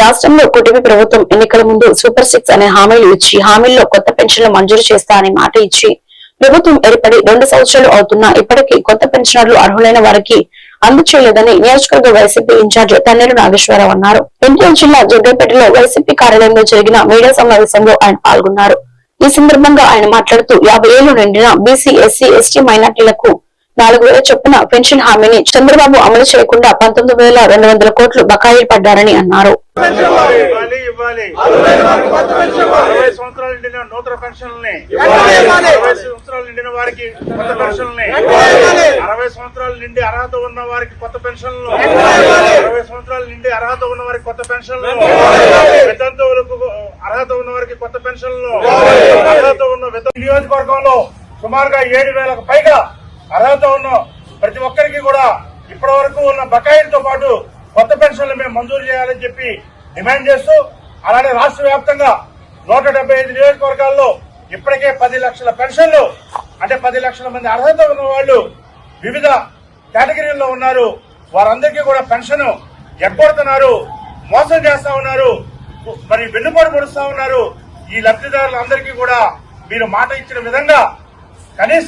రాష్ట్రంలో కూటమి ప్రభుత్వం ఎన్నికల ముందు సూపర్ సిక్స్ అనే హామీలు ఇచ్చి హామీల్లో కొత్త పెన్షన్లు మంజూరు చేస్తా అనే మాట ఇచ్చి ప్రభుత్వం ఏర్పడి రెండు సంవత్సరాలు అవుతున్నా ఇప్పటికీ కొత్త పెన్షనర్లు అర్హులైన వారికి అందచేయలేదని నియోజకవర్గ వైసీపీ ఇన్ఛార్జ్ తన్నేరు నాగేశ్వరరావు అన్నారు. ఎన్టీఆర్ జిల్లా జగ్గపేటలో వైసీపీ కార్యాలయంలో జరిగిన మీడియా సమావేశంలో ఆయన పాల్గొన్నారు. ఈ సందర్భంగా ఆయన మాట్లాడుతూ యాభై ఏళ్ళు నిండిన బీసీ ఎస్సీ ఎస్టీ మైనార్టీలకు నాలుగు వేల చొప్పున పెన్షన్ హామీని చంద్రబాబు అమలు చేయకుండా పంతొమ్మిది వేల రెండు వందల కోట్లు బకాయిలు పడ్డారని అన్నారు. ఇవ్వాలి ఇవ్వాలి అరవై సంవత్సరాలు నూతన పెన్షన్లని సంవత్సరాలు నిండిన వారికి కొత్త పెన్షన్లని అరవై సంవత్సరాలు నిండి అర్హత ఉన్న వారికి కొత్త పెన్షన్లు అరవై సంవత్సరాలు నిండి అర్హత ఉన్న వారికి కొత్త పెన్షన్లు వితంతువులకు అర్హత ఉన్న వారికి కొత్త పెన్షన్లు అర్హత ఉన్న విత నియోజకవర్గంలో సుమారుగా ఏడు వేలకు పైగా అర్హత ఉన్న ప్రతి ఒక్కరికి కూడా ఇప్పటి వరకు ఉన్న బకాయిలతో పాటు కొత్త పెన్షన్లు మేము మంజూరు చేయాలని చెప్పి డిమాండ్ చేస్తూ అలానే రాష్ట్ర వ్యాప్తంగా నూట డెబ్బై ఐదు నియోజకవర్గాల్లో ఇప్పటికే పది లక్షల పెన్షన్లు అంటే పది లక్షల మంది అర్హత ఉన్న వాళ్ళు వివిధ కేటగిరీల్లో ఉన్నారు. వారందరికీ కూడా పెన్షన్ ఎగ్గొడుతున్నారు మోసం చేస్తా ఉన్నారు మరి వెన్నుపోటు పొడుస్తా ఉన్నారు. ఈ లబ్ధిదారులందరికీ కూడా మీరు మాట ఇచ్చిన విధంగా కనీసం